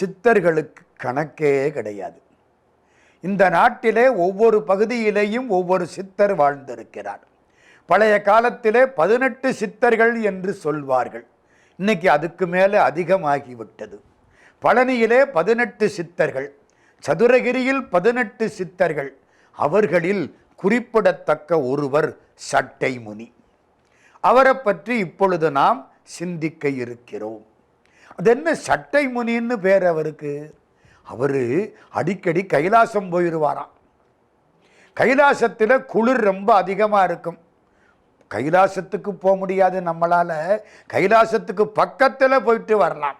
சித்தர்களுக்கு கணக்கே கிடையாது. இந்த நாட்டிலே ஒவ்வொரு பகுதியிலேயும் ஒவ்வொரு சித்தர் வாழ்ந்திருக்கிறார். பழைய காலத்திலே பதினெட்டு சித்தர்கள் என்று சொல்வார்கள். இன்னைக்கு அதுக்கு மேலே அதிகமாகிவிட்டது. பழனியிலே பதினெட்டு சித்தர்கள் சதுரகிரியில் பதினெட்டு சித்தர்கள் அவர்களில் குறிப்பிடத்தக்க ஒருவர் சட்டை முனி அவரை பற்றி இப்பொழுது நாம் சிந்திக்க இருக்கிறோம். அது என்ன சட்டை முனின்னு பேர் அவருக்கு? அவர் அடிக்கடி கைலாசம் போயிடுவாராம் கைலாசத்தில் குளிர் ரொம்ப அதிகமாக இருக்கும். கைலாசத்துக்கு போக முடியாது நம்மளால். கைலாசத்துக்கு பக்கத்தில் போயிட்டு வரலாம்.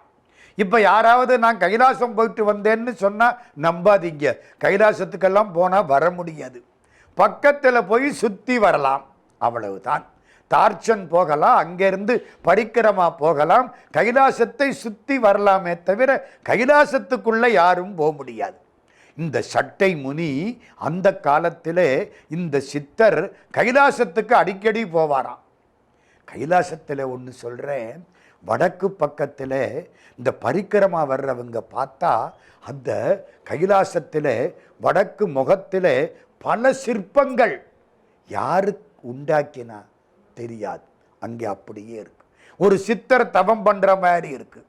இப்போ யாராவது நான் கைலாசம் போயிட்டு வந்தேன்னு சொன்னால் நம்பாதீங்க. கைலாசத்துக்கெல்லாம் போனால் வர முடியாது. பக்கத்தில் போய் சுற்றி வரலாம். அவ்வளவுதான். தார்ச்சன் போகலாம் அங்கேருந்து பரிக்கிரமா போகலாம். கைலாசத்தை சுற்றி வரலாமே தவிர கைலாசத்துக்குள்ளே யாரும் போக முடியாது. இந்த சட்டை முனி அந்த காலத்திலே இந்த சித்தர் கைலாசத்துக்கு அடிக்கடி போவாராம். கைலாசத்தில் ஒன்று சொல்கிறேன் வடக்கு பக்கத்தில் இந்த பரிக்கிரமா வர்றவங்க பார்த்தா அந்த கைலாசத்தில் வடக்கு முகத்தில் பல சிற்பங்கள் யாரு உண்டாக்கினா? தெரியாது. அங்கே அப்படியே இருக்கு. ஒரு சித்தர் தவம் பண்ணுற மாதிரி இருக்கு.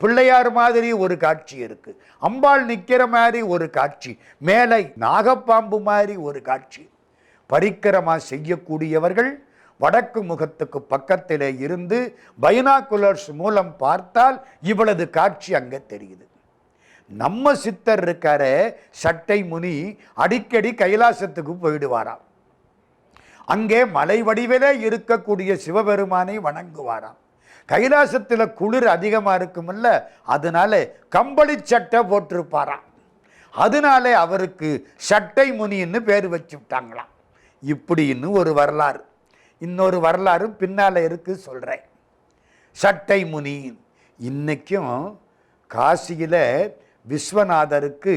பிள்ளையார் மாதிரி ஒரு காட்சி இருக்கு. அம்பாள் நிற்கிற மாதிரி ஒரு காட்சி. மேலே நாகப்பாம்பு மாதிரி ஒரு காட்சி. பரிக்கிரமா செய்யக்கூடியவர்கள் வடக்கு முகத்துக்கு பக்கத்திலே இருந்து பைனாகுலர்ஸ் மூலம் பார்த்தால் இவளது காட்சி அங்கே தெரியுது. நம்ம சித்தர் இருக்கார சட்டை முனி அடிக்கடி கைலாசத்துக்கு போயிடுவாராம். அங்கே மலை வடிவிலே இருக்கக்கூடிய சிவபெருமானை வணங்குவாராம். கைலாசத்தில் குளிர் அதிகமாக இருக்குமில்ல அதனால கம்பளி சட்டை போட்டிருப்பாராம். அதனாலே அவருக்கு சட்டை முனின்னு பேர் வச்சு விட்டாங்களாம். இப்படின்னு ஒரு வரலாறு. இன்னொரு வரலாறு பின்னால் இருக்கு சொல்கிறேன் சட்டை முனி. இன்றைக்கும் காசியில் விஸ்வநாதருக்கு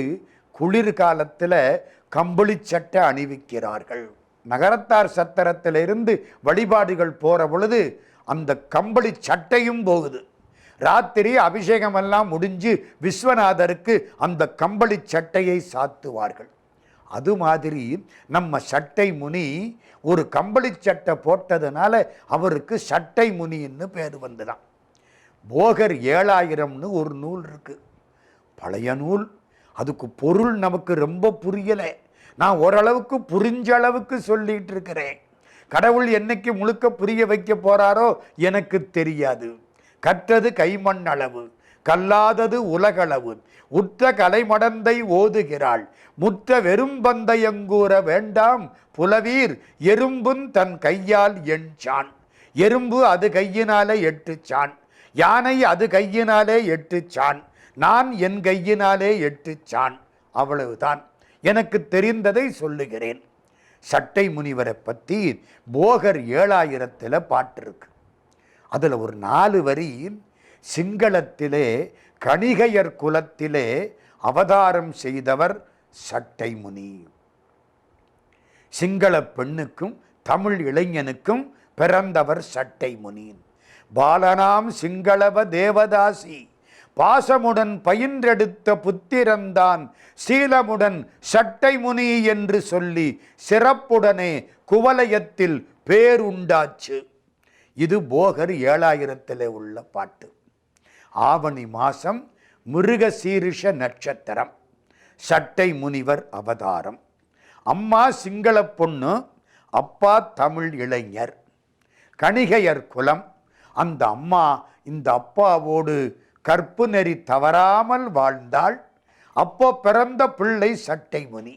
குளிர்காலத்தில் கம்பளி சட்டை அணிவிக்கிறார்கள். நகரத்தார் சத்திரத்திலிருந்து வழிபாடுகள் போகிற பொழுது அந்த கம்பளி சட்டையும் போகுது. ராத்திரி அபிஷேகமெல்லாம் முடிஞ்சு விஸ்வநாதருக்கு அந்த கம்பளி சட்டையை சாத்துவார்கள். அது மாதிரி நம்ம சட்டை முனி ஒரு கம்பளி சட்டை போட்டதுனால அவருக்கு சட்டை முனின்னு பேர் வந்துதான். போகர் ஏழாயிரம்னு ஒரு நூல் இருக்குது பழைய நூல். அதுக்கு பொருள் நமக்கு ரொம்ப புரியலை. நான் ஓரளவுக்கு புரிஞ்ச அளவுக்கு சொல்லிட்டு இருக்கிறேன். கடவுள் என்னைக்கு முழுக்க புரிய வைக்க போறாரோ எனக்கு தெரியாது. கற்றது கைமண் அளவு கல்லாதது உலகளவு. உற்ற கலைமடந்தை ஓதுகிறாள். முற்ற வெறும் பந்தயங்கூற வேண்டாம். புலவீர் எறும்பும் தன் கையால் எண்சான். எறும்பு அது கையினாலே எட்டு சான் யானை அது கையினாலே எட்டு சான் நான் என் கையினாலே எட்டு சான் அவ்வளவுதான். எனக்கு தெரிந்ததை சொல்லுகிறேன். சட்டை முனிவரை பற்றி போகர் ஏழாயிரத்தில் பாட்டு இருக்கு. அதில் ஒரு நாலு வரி சிங்களத்திலே கணிகையர் குலத்திலே அவதாரம் செய்தவர் சட்டை முனி சிங்கள பெண்ணுக்கும் தமிழ் இளைஞனுக்கும் பிறந்தவர் சட்டை முனி பாலனாம் சிங்களவ தேவதாசி. பாசமுடன் பயின்றெடுத்த புத்திரந்தான் சீலமுடன் சட்டை முனி என்று சொல்லி சிறப்புடனே குவலயத்தில் பேருண்டாச்சு. இது போகர் ஏழாயிரத்தில் உள்ள பாட்டு. ஆவணி மாசம் மிருகசீரிஷ நட்சத்திரம். சட்டை முனிவர் அவதாரம். அம்மா சிங்கள பொண்ணு அப்பா தமிழ் இளைஞர். கணிகையர் குலம். அந்த அம்மா இந்த அப்பாவோடு கற்பு நெறி தவறாமல் வாழ்ந்தாள். அப்போ பிறந்த பிள்ளை சட்டை முனி.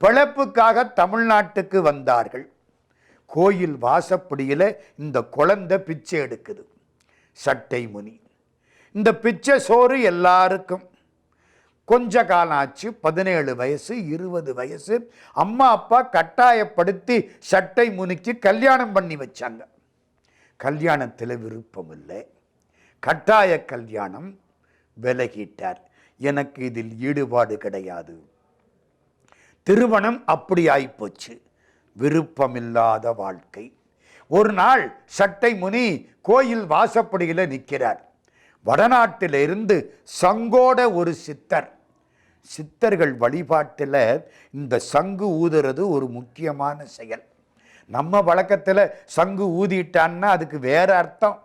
பிழைப்புக்காக தமிழ்நாட்டுக்கு வந்தார்கள். கோயில் வாசப்படியில் இந்த குழந்தை பிச்சை எடுக்குது. சட்டை முனி. இந்த பிச்சை சோறு எல்லாருக்கும். கொஞ்ச காலம் ஆச்சு பதினேழு வயசு இருபது வயசு. அம்மா அப்பா கட்டாயப்படுத்தி சட்டை முனிக்கு கல்யாணம் பண்ணி வச்சாங்க. கல்யாணத்தில் விருப்பம் இல்லை கட்டாய கல்யாணம் விலகிட்டார். எனக்கு இதில் ஈடுபாடு கிடையாது. திருமணம் அப்படி ஆயிப்போச்சு விருப்பமில்லாத வாழ்க்கை. ஒரு நாள் சட்டை முனி கோயில் வாசப்படியில் நிற்கிறார் வடநாட்டிலிருந்து சங்கோட ஒரு சித்தர். சித்தர்கள் வழிபாட்டில் இந்த சங்கு ஊதுறது ஒரு முக்கியமான செயல். நம்ம வழக்கத்தில் சங்கு ஊதிட்டான்னா அதுக்கு வேறு அர்த்தம்.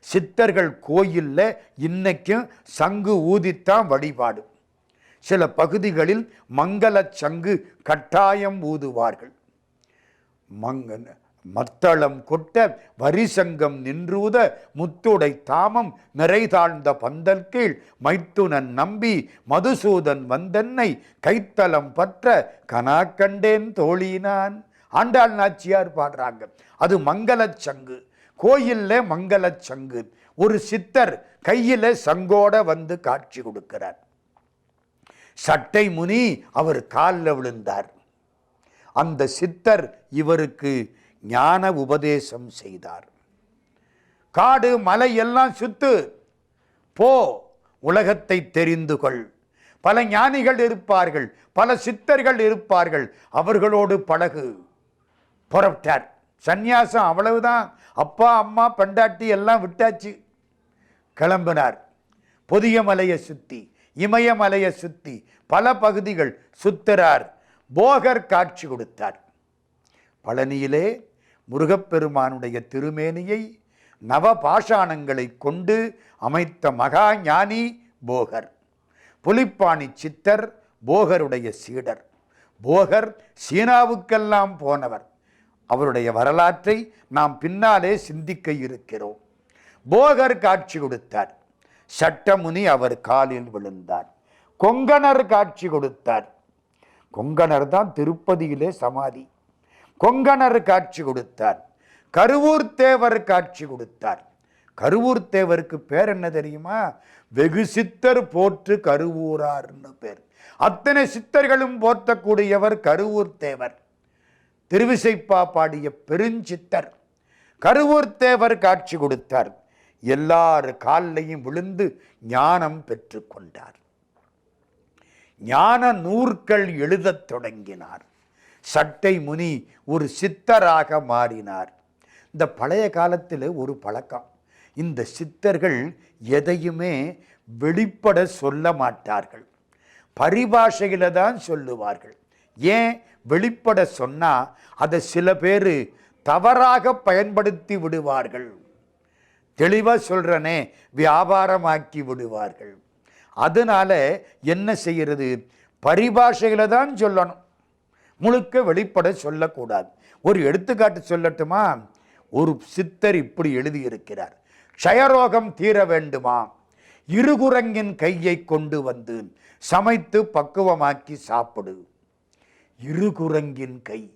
சித்தர்கள் கோயிலில் இன்னைக்கும் சங்கு ஊதித்தான் வழிபாடு. சில பகுதிகளில் மங்களச் சங்கு கட்டாயம் ஊதுவார்கள். மங்க மத்தளம் கொட்ட வரிசங்கம் நின்றூத முத்துடை தாமம் நிறைதாழ்ந்த பந்தல் கீழ் மைத்துனன் நம்பி மதுசூதன் வந்தன்னை கைத்தலம் பற்ற கனா கண்டேன் தோழினான். ஆண்டாள் நாச்சியார் பாடுறாங்க. அது மங்களச் சங்கு. கோயிலில் மங்களச் சங்கு. ஒரு சித்தர் கையில் சங்கோட வந்து காட்சி கொடுக்கிறார். சட்டை முனி அவர் காலில் விழுந்தார். அந்த சித்தர் இவருக்கு ஞான உபதேசம் செய்தார். காடு மலை எல்லாம் சுத்து. போ உலகத்தை தெரிந்து கொள். பல ஞானிகள் இருப்பார்கள் பல சித்தர்கள் இருப்பார்கள் அவர்களோடு பழகு. புறப்பட்டார். சந்நியாசம் அவ்வளவுதான். அப்பா அம்மா பெண்டாட்டி எல்லாம் விட்டாச்சு. கிளம்பினார். புதிய மலையை சுற்றி இமயமலையை சுற்றி பல பகுதிகள் சுத்துறார் போகர் காட்சி கொடுத்தார். பழனியிலே முருகப்பெருமானுடைய திருமேனியை நவ பாஷாணங்களை கொண்டு அமைத்த மகா ஞானி போகர். புலிப்பாணி சித்தர் போகருடைய சீடர். போகர் சீனாவுக்கெல்லாம் போனவர். அவருடைய வரலாற்றை நாம் பின்னாலே சிந்திக்க இருக்கிறோம். போகர் காட்சி கொடுத்தார். சட்டமுனி அவர் காலில் விழுந்தார். கொங்கணர் காட்சி கொடுத்தார். கொங்கணர் தான் திருப்பதியிலே சமாதி. கொங்கணர் காட்சி கொடுத்தார். கருவூர் தேவர் காட்சி கொடுத்தார். கருவூர் தேவருக்கு பேர் என்ன தெரியுமா? வெகு சித்தர் போற்று கருவூரார்னு பேர். அத்தனை சித்தர்களும் போற்றக்கூடியவர் கருவூர் தேவர். திருவிசைப்பா பாடிய பெருஞ்சித்தர் கருவூர் தேவர் காட்சி கொடுத்தார். எல்லார் கால்லையும் விழுந்து ஞானம் பெற்றுக்கொண்டார் ஞான நூற்கள் எழுதத் தொடங்கினார். சட்டை முனி ஒரு சித்தராக மாறினார். இந்த பழைய காலத்தில் ஒரு பழக்கம். இந்த சித்தர்கள் எதையுமே வெளிப்பட சொல்ல மாட்டார்கள். பரிபாஷையில தான் சொல்லுவார்கள். ஏன்? வெளிப்பட சொன்னால் அதை சில பேர் தவறாக பயன்படுத்தி விடுவார்கள். தெளிவாக சொல்கிறனே வியாபாரமாக்கி விடுவார்கள். அதனால் என்ன செய்கிறது பரிபாஷைகளை தான் சொல்லணும். முழுக்க வெளிப்பட சொல்லக்கூடாது. ஒரு எடுத்துக்காட்டு சொல்லட்டுமா? ஒரு சித்தர் இப்படி எழுதியிருக்கிறார். க்ஷயரோகம் தீர வேண்டுமா? இருகுரங்கின் கையை கொண்டு வந்து சமைத்து பக்குவமாக்கி சாப்பிடு. இரு குரங்கின் கை.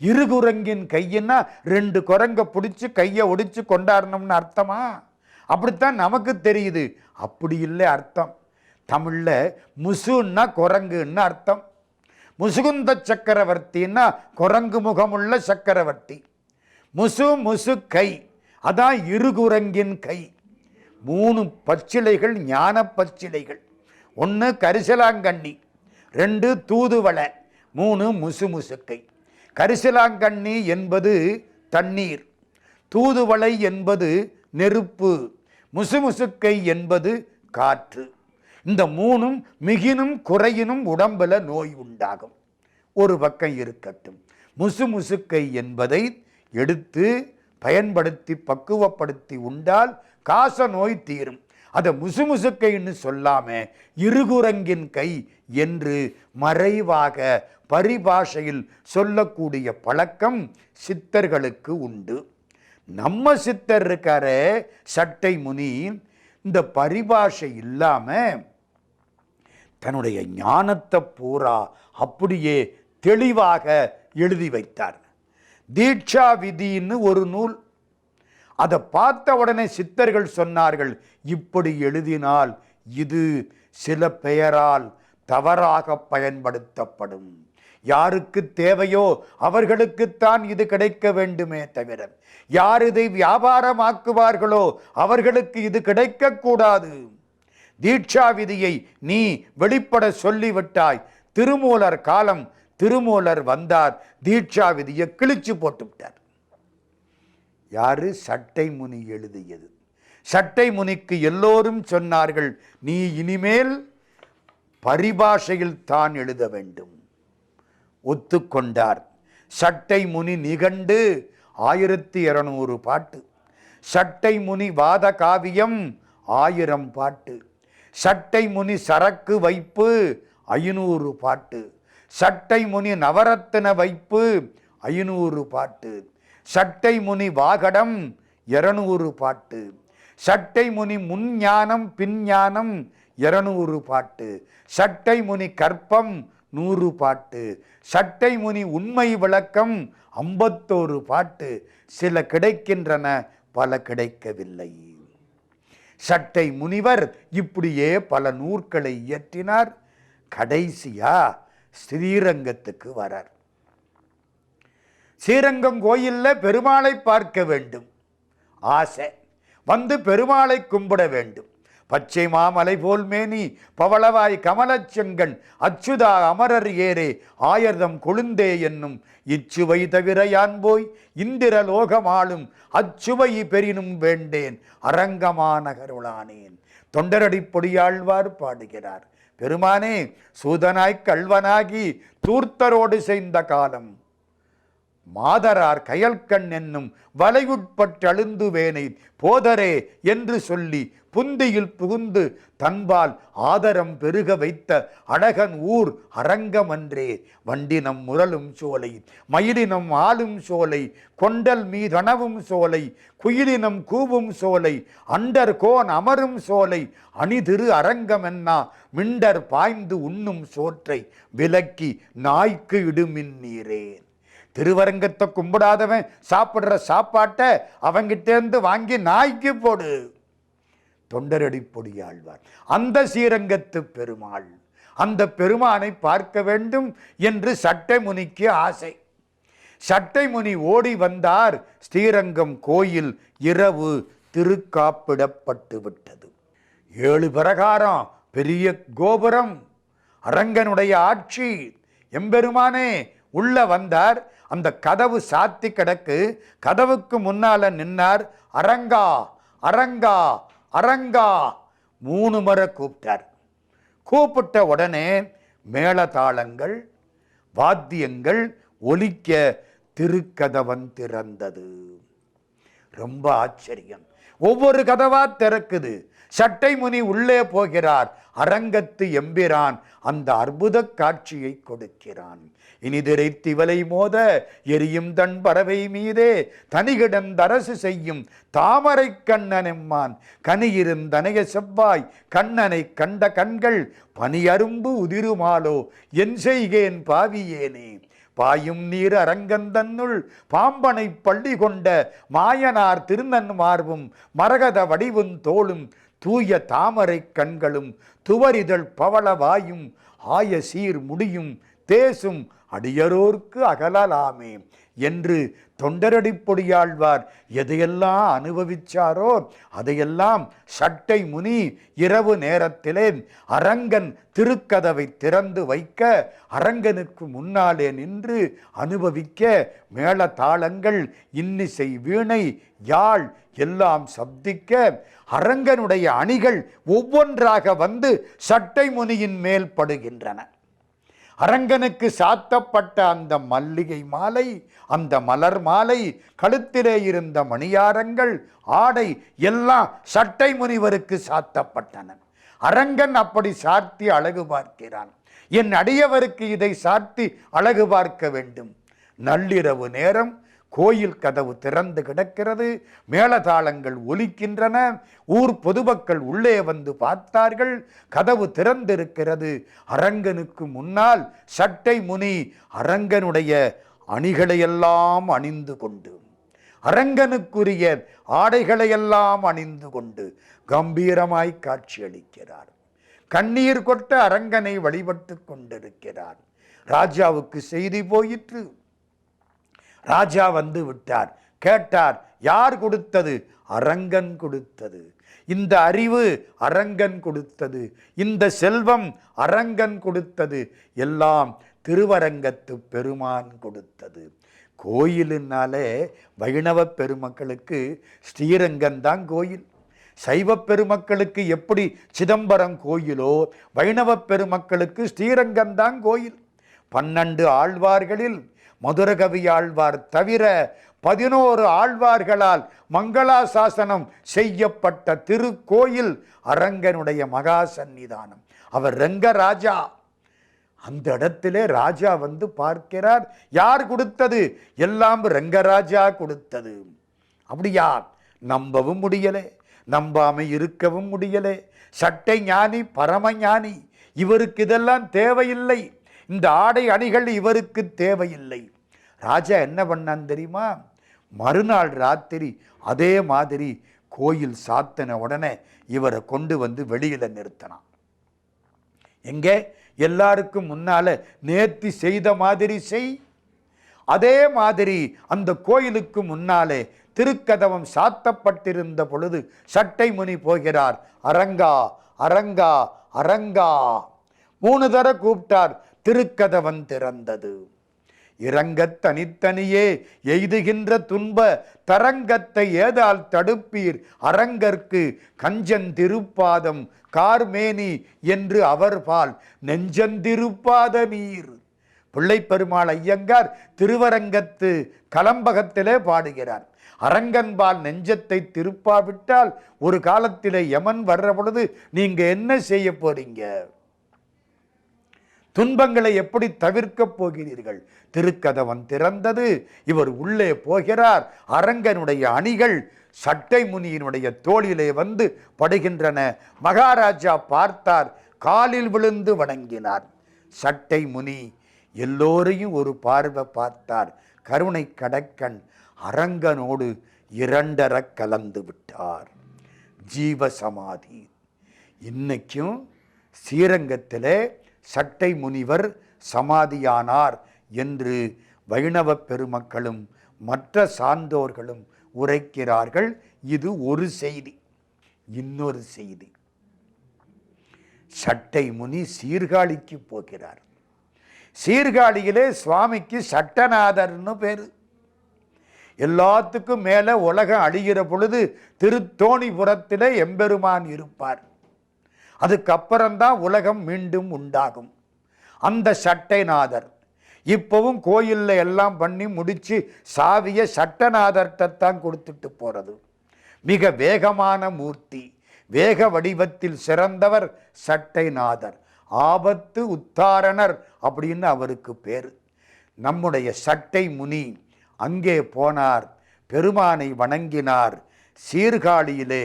இருகுரங்கின் கையின்னா ரெண்டு குரங்கை பிடிச்சி கையை ஒடிச்சு கொண்டாடணும்னு அர்த்தமா? அப்படித்தான் நமக்கு தெரியுது. அப்படி இல்லை அர்த்தம். தமிழில் முசுன்னா குரங்குன்னு அர்த்தம். முசுகுந்த சக்கரவர்த்தின்னா குரங்கு முகமுள்ள சக்கரவர்த்தி. முசு முசு கை. அதான் இருகுரங்கின் கை. மூணு பச்சிலைகள் ஞான பச்சிலைகள் ஒன்று கரிசலாங்கண்ணி ரெண்டு தூதுவளை. மூணு முசு முசுக்கை கரிசலாங்கண்ணி என்பது தண்ணீர். தூதுவளை என்பது நெருப்பு. முசுமுசுக்கை என்பது காற்று. இந்த மூணும் மிகினும் குறையினும் உடம்பில் நோய் உண்டாகும். ஒரு பக்கம் இருக்கட்டும். முசுமுசுக்கை என்பதை எடுத்து பயன்படுத்தி பக்குவப்படுத்தி உண்டால் காச நோய் தீரும். அதை முசுமுசுக்கைன்னு சொல்லாமல் இருகுரங்கின் கை என்று மறைவாக பரிபாஷையில் சொல்லக்கூடிய பழக்கம் சித்தர்களுக்கு உண்டு. நம்ம சித்தர் இருக்கார சட்டை முனி இந்த பரிபாஷை இல்லாமல் தன்னுடைய ஞானத்தை பூரா அப்படியே தெளிவாக எழுதி வைத்தார். தீட்சா விதின்னு ஒரு நூல் அதை பார்த்த உடனே சித்தர்கள் சொன்னார்கள் இப்படி எழுதினால் இது சில பெயரால் தவறாக பயன்படுத்தப்படும். யாருக்கு தேவையோ அவர்களுக்குத்தான் இது கிடைக்க வேண்டுமே தவிர யார் இதை வியாபாரமாக்குவார்களோ அவர்களுக்கு இது கிடைக்கக்கூடாது தீட்சா விதியை நீ வெளிப்பட சொல்லிவிட்டாய். திருமூலர் காலம் திருமூலர் வந்தார் தீட்சா விதியை கிழிச்சு போட்டு விட்டார் யாரு? சட்டை முனி எழுதியது. சட்டை முனிக்கு எல்லோரும் சொன்னார்கள் நீ இனிமேல் பரிபாஷையில் தான் எழுத வேண்டும். ஒத்துக்கொண்டார். சட்டை முனி நிகண்டு ஆயிரத்தி இருநூறு பாட்டு. சட்டை முனி வாத காவியம் ஆயிரம் பாட்டு. சட்டை முனி சரக்கு வைப்பு ஐநூறு பாட்டு. சட்டை முனி நவரத்தின வைப்பு ஐநூறு பாட்டு. சட்டை முனி வாகடம் இருநூறு பாட்டு. சட்டை முனி முன்ஞானம் பின்ஞானம் இருநூறு பாட்டு. சட்டை முனி கற்பம் நூறு பாட்டு. சட்டை முனி உண்மை விளக்கம் ஐம்பத்தோரு பாட்டு. சில கிடைக்கின்றன பல கிடைக்கவில்லை. சட்டை முனிவர் இப்படியே பல நூற்களை இயற்றினார். கடைசியா ஸ்ரீரங்கத்துக்கு வரார். ஸ்ரீரங்கம் கோயிலில் பெருமாளை பார்க்க வேண்டும். ஆசை. வந்து பெருமாளை கும்பிட வேண்டும். பச்சை மாமலை போல் மேனி பவளவாய் கமலச்செங்கன் அச்சுதா அமரர் ஏரே ஆயர்தம் கொழுந்தே என்னும் இச்சுவை தவிர யான் போய்? இந்திர லோகமாளும் அச்சுவை பெரினும் வேண்டேன். அரங்கமானகருளானேன் தொண்டரடி பொடியாழ்வார் பாடுகிறார். பெருமானே சூதனாய் கல்வனாகி தூர்த்தரோடு செய்த காலம். மாதரார் கயல்கண் என்னும் வலையுட்பட்டழுந்துவேனை போதரே என்று சொல்லி புந்தியில் புகுந்து தன்பால் ஆதரம் பெருக வைத்த அழகன் ஊர் அரங்கமன்றே. வண்டினம் முரலும் சோலை மயிலினம் ஆளும் சோலை கொண்டல் மீதனவும் சோலை குயிலினம் கூவும் சோலை அண்டர் கோன் அமரும் சோலை அணிதிரு அரங்கமென்னா மிண்டர் பாய்ந்து உண்ணும் சோற்றை விலக்கி நாய்க்கு இடுமின் நீரேன். திருவரங்கத்தை கும்பிடாதவன் சாப்பிடுற சாப்பாட்டை அவங்கிட்டேருந்து வாங்கி நாய்க்கு போடு. தொண்டரடி பொடியாழ்வார். அந்த ஸ்ரீரங்கத்து பெருமாள். அந்த பெருமானை பார்க்க வேண்டும் என்று சட்டை முனிக்கு ஆசை. சட்டை முனி ஓடி வந்தார். ஸ்ரீரங்கம் கோயில் இரவு திருக்காப்பிடப்பட்டு விட்டது. ஏழு பிரகாரம் பெரிய கோபுரம். அரங்கனுடைய ஆட்சி. எம்பெருமானே உள்ள வந்தார். அந்த கதவு சாத்தி கிடக்கு. கதவுக்கு முன்னால நின்னார் அரங்கா அரங்கா அரங்கா மூணு முறை கூப்பிட்டார். கூப்பிட்ட உடனே மேளதாளங்கள் வாத்தியங்கள் ஒலிக்க திருக்கதவன் திறந்தது. ரொம்ப ஆச்சரியம். ஒவ்வொரு கதவா திறக்குது. சட்டை முனி உள்ளே போகிறார். அரங்கத்து எம்பிரான் அந்த அற்புத காட்சியை கொடுக்கிறான். இனிதிரை திவலை மோத எரியும் தன் பறவை மீதே தனிகிடந்தரசு செய்யும் தாமரை கண்ணனெம்மான் கனியிருந்தனைய செவ்வாய் கண்ணனை கண்ட கண்கள் பனியரும்பு உதிருமாலோ? என் செய்கேன் பாவியேனே. பாயும் நீர் அரங்கந்தன்னுள் பாம்பனை பள்ளி கொண்ட மாயனார் திருநன் மார்பும் மரகத வடிவும் தோளும் தூய தாமரை கண்களும் துவரிதழ் பவளவாயும் ஆய சீர் முடியும் தேசும் அடியரோர்க்கு அகலலாமே என்று தொண்டரடி பொடியாழ்வார். எதையெல்லாம் அனுபவிச்சாரோ அதையெல்லாம் சட்டை முனி இரவு நேரத்திலே அரங்கன் திருக்கதவை திறந்து வைக்க அரங்கனுக்கு முன்னாலே நின்று அனுபவிக்க மேள தாளங்கள் இன்னிசை வீணை யாழ் எல்லாம் சப்திக்க அரங்கனுடைய அணிகள் ஒவ்வொன்றாக வந்து சட்டை முனியின் மேல் படுகின்றன. அரங்கனுக்கு சாத்தப்பட்ட அந்த மல்லிகை மாலை அந்த மலர் மாலை கழுத்திலே இருந்த மணியாரங்கள் ஆடை எல்லாம் சட்டை முனிவருக்கு சாத்தப்பட்டன. அரங்கன் அப்படி சாத்தி அழகு பார்க்கிறான். என் அடியவருக்கு இதை சாத்தி அழகு பார்க்க வேண்டும். நள்ளிரவு நேரம் கோயில் கதவு திறந்து கிடக்கிறது மேளதாளங்கள் ஒலிக்கின்றன ஊர் பொதுமக்கள் உள்ளே வந்து பார்த்தார்கள் கதவு திறந்திருக்கிறது. அரங்கனுக்கு முன்னால் சட்டை முனி அரங்கனுடைய அணிகளையெல்லாம் அணிந்து கொண்டு அரங்கனுக்குரிய ஆடைகளையெல்லாம் அணிந்து கொண்டு கம்பீரமாய் காட்சியளிக்கிறார். கண்ணீர் கொட்ட அரங்கனை வழிபட்டு கொண்டிருக்கிறார். ராஜாவுக்கு செய்தி போயிற்று. ராஜா வந்து விட்டார். கேட்டார் யார் கொடுத்தது? அரங்கன் கொடுத்தது. இந்த அறிவு அரங்கன் கொடுத்தது. இந்த செல்வம் அரங்கன் கொடுத்தது. எல்லாம் திருவரங்கத்து பெருமான் கொடுத்தது. கோயிலுனாலே வைணவ பெருமக்களுக்கு ஸ்ரீரங்கன் தான் கோயில். சைவ பெருமக்களுக்கு எப்படி சிதம்பரம் கோயிலோ வைணவ பெருமக்களுக்கு ஸ்ரீரங்கம்தான் கோயில். பன்னெண்டு ஆழ்வார்களில் மதுரகவி ஆழ்வார் தவிர பதினோரு ஆழ்வார்களால் மங்களாசாசனம் செய்யப்பட்ட திருக்கோயில் அரங்கனுடைய மகா சந்நிதானம் அவர் ரங்கராஜா. அந்த இடத்திலே ராஜா வந்து பார்க்கிறார். யார் கொடுத்தது? எல்லாம் ரங்கராஜா கொடுத்தது. அப்படியா? நம்பவும் முடியலே. நம்பாம இருக்கவும் முடியலே. சட்டை ஞானி பரம ஞானி இவருக்கு இதெல்லாம் தேவையில்லை. இந்த ஆடை அணிகள் இவருக்கு தேவையில்லை. ராஜா என்ன பண்ணான் தெரியுமா? மறுநாள் ராத்திரி அதே மாதிரி கோயில் சாத்தின உடனே இவரை கொண்டு வந்து வெளியில் நிறுத்தினான். எங்கே? எல்லாருக்கும் முன்னால் நேர்த்தி செய்த மாதிரி செய். அதே மாதிரி அந்த கோயிலுக்கு முன்னாலே திருக்கதவம் சாத்தப்பட்டிருந்த பொழுது சட்டை முனி போகிறார். அரங்கா அரங்கா அரங்கா. மூணு தர கூப்பிட்டார். திருக்கதவன் திறந்தது. இறங்க தனித்தனியே எய்துகின்ற துன்ப தரங்கத்தை ஏதால் தடுப்பீர்? அரங்கற்கு கஞ்சன் திருப்பாதம் கார்மேனி என்று அவர்பால் நெஞ்சந்திருப்பாத நீர் பிள்ளைப்பெருமாள் ஐயங்கார் திருவரங்கத்து கலம்பகத்திலே பாடுகிறார். அரங்கன்பால் நெஞ்சத்தை திருப்பாவிட்டால் ஒரு காலத்திலே யமன் வர்ற பொழுது நீங்க என்ன செய்ய போறீங்க? துன்பங்களை எப்படி தவிர்க்கப் போகிறீர்கள்? திருக்கதவன் திறந்தது. இவர் உள்ளே போகிறார். அரங்கனுடைய அணிகள் சட்டை முனியினுடைய தோளிலே வந்து படுகின்றன. மகாராஜா பார்த்தார். காலில் விழுந்து வணங்கினார். சட்டை முனி எல்லோரையும் ஒரு பார்வை பார்த்தார். கருணை கடக்கன் அரங்கனோடு இரண்டர கலந்து விட்டார். ஜீவ சமாதி இன்னைக்கும் ஸ்ரீரங்கத்திலே சட்டை முனிவர் சமாதியானார் என்று வைணவ பெருமக்களும் மற்ற சார்ந்தோர்களும் உரைக்கிறார்கள். இது ஒரு செய்தி இன்னொரு செய்தி. சட்டை முனி சீர்காழிக்கு போகிறார். சீர்காழியிலே சுவாமிக்கு சட்டநாதர்னு பேர். எல்லாத்துக்கும் மேலே உலகம் அழிகிற பொழுது திருத்தோணிபுரத்திலே எம்பெருமான் இருப்பார். அதுக்கப்புறம்தான் உலகம் மீண்டும் உண்டாகும். அந்த சட்டைநாதர் இப்போவும் கோயிலில் எல்லாம் பண்ணி முடித்து சாவிய சட்டநாதர்கிட்டத்தான் கொடுத்துட்டு போகிறது மிக வேகமான மூர்த்தி வேக வடிவத்தில் சிறந்தவர் சட்டைநாதர் ஆபத்து உத்தாரணர் அப்படின்னு அவருக்கு பேர். நம்முடைய சட்டை முனி அங்கே போனார் பெருமானை வணங்கினார் சீர்காழியிலே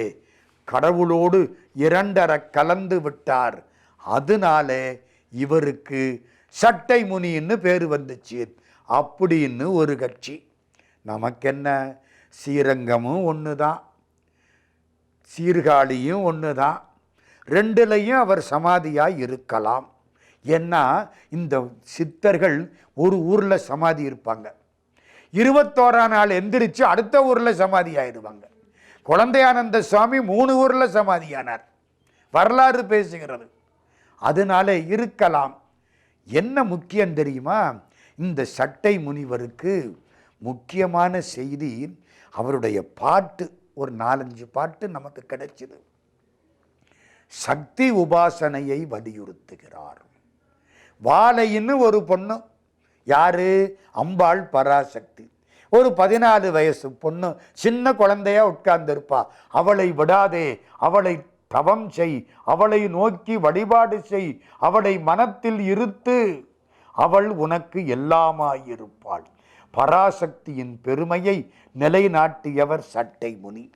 கடவுளோடு இரண்டர கலந்து விட்டார். அதனாலே இவருக்கு சட்டை முனின்னு பேர் வந்துச்சு. அப்படின்னு ஒரு கட்சி. நமக்கென்ன? ஸ்ரீரங்கமும் ஒன்று தான் சீர்காழியும் ஒன்று தான் ரெண்டுலையும் அவர் சமாதியாக இருக்கலாம். ஏன்னா இந்த சித்தர்கள் ஒரு ஊரில் சமாதி இருப்பாங்க. இருபத்தோரா நாள் எந்திரிச்சு அடுத்த ஊரில் சமாதி ஆயிடுவாங்க. குழந்தையானந்த சுவாமி மூணு ஊரில் சமாதியானார். வரலாறு பேசுகிறது. அதனால இருக்கலாம். என்ன முக்கியம் தெரியுமா? இந்த சட்டை முனிவருக்கு முக்கியமான செய்தி அவருடைய பாட்டு ஒரு நாலஞ்சு பாட்டு நமக்கு கிடைச்சிது. சக்தி உபாசனையை வலியுறுத்துகிறார். வாழைன்னு ஒரு பொண்ணு. யாரு? அம்பாள் பராசக்தி. ஒரு பதினாலு வயசு பொண்ணு சின்ன குழந்தையா உட்கார்ந்திருப்பா. அவளை விடாதே அவளை தவம் செய் அவளை நோக்கி வழிபாடு செய் அவளை மனத்தில் இருத்து. அவள் உனக்கு எல்லாமாயிருப்பாள். பராசக்தியின் பெருமையை நிலைநாட்டியவர் சட்டை முனி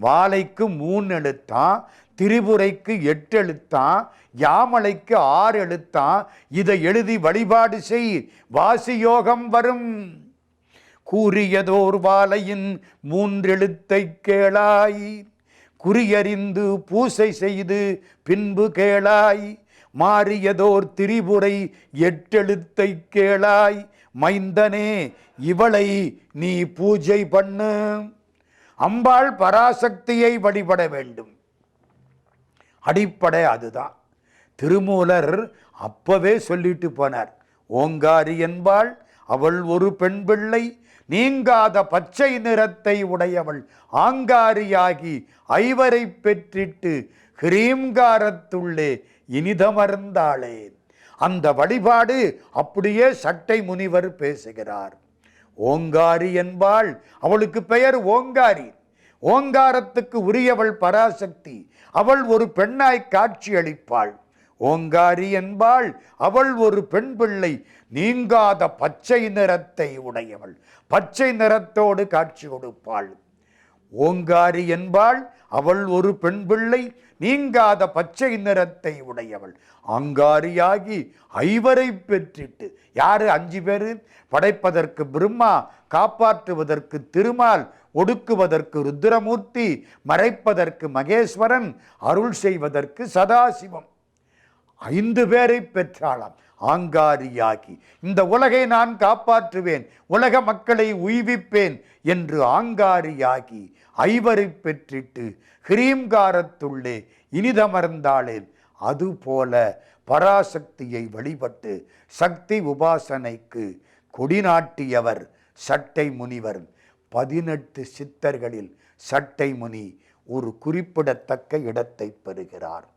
வாழைக்கு மூணு எழுத்தான் திரிபுரைக்கு எட்டு எழுத்தான் யாமலைக்கு ஆறு எழுத்தான் இதை எழுதி வழிபாடு செய் வாசியோகம் வரும். கூறியதோர் வாழையின் மூன்றெழுத்தை கேளாய். குறியறிந்து பூசை செய்து பின்பு கேளாய். மாறியதோர் திரிபுரை எட்டெழுத்தை கேளாய். மைந்தனே இவளை நீ பூஜை பண்ணு. அம்பாள் பராசக்தியை வழிபட வேண்டும். அடிப்படை அதுதான். திருமூலர் அப்பவே சொல்லிட்டு போனார் ஓங்காரி என்பாள் அவள் ஒரு பெண் பிள்ளை நீங்காத பச்சை நிறத்தை உடையவள் ஆங்காரியாகி ஐவரை பெற்றிட்டு ஹிரீம்காரத்துள்ளே இனிதமர்ந்தாளே. அந்த வழிபாடு அப்படியே சட்டை முனிவர் பேசுகிறார். ஓங்காரி என்பாள். அவளுக்கு பெயர் ஓங்காரி. ஓங்காரத்துக்கு உரியவள் பராசக்தி. அவள் ஒரு பெண்ணாய் காட்சியளிப்பாள். ஓங்காரி என்பாள். அவள் ஒரு பெண் பிள்ளை. நீங்காத பச்சை நிறத்தை உடையவள். பச்சை நிறத்தோடு காட்சி கொடுப்பாள். ஓங்காரி என்பாள். அவள் ஒரு பெண் பிள்ளை. நீங்காத பச்சை நிறத்தை உடையவள். அங்காரியாகி ஐவரை பெற்றிட்டு. யாரு? அஞ்சு பேரு. படைப்பதற்கு பிரம்மா காப்பாற்றுவதற்கு திருமால் ஒடுக்குவதற்கு ருத்ரமூர்த்தி மறைப்பதற்கு மகேஸ்வரன் அருள் செய்வதற்கு சதாசிவம். ஐந்து பேரை பெற்றாளாம். ஆங்காரியாகி இந்த உலகை நான் காப்பாற்றுவேன் உலக மக்களை உய்விப்பேன் என்று ஆங்காரியாகி ஐவரை பெற்றிட்டு ஹிரீம்காரத்துள்ளே இனிதமர்ந்தாளேன் அதுபோல பராசக்தியை வழிபட்டு சக்தி உபாசனைக்கு கொடிநாட்டியவர் சட்டை முனிவர். பதினெட்டு சித்தர்களில் சட்டை முனி ஒரு குறிப்பிடத்தக்க இடத்தை பெறுகிறார்.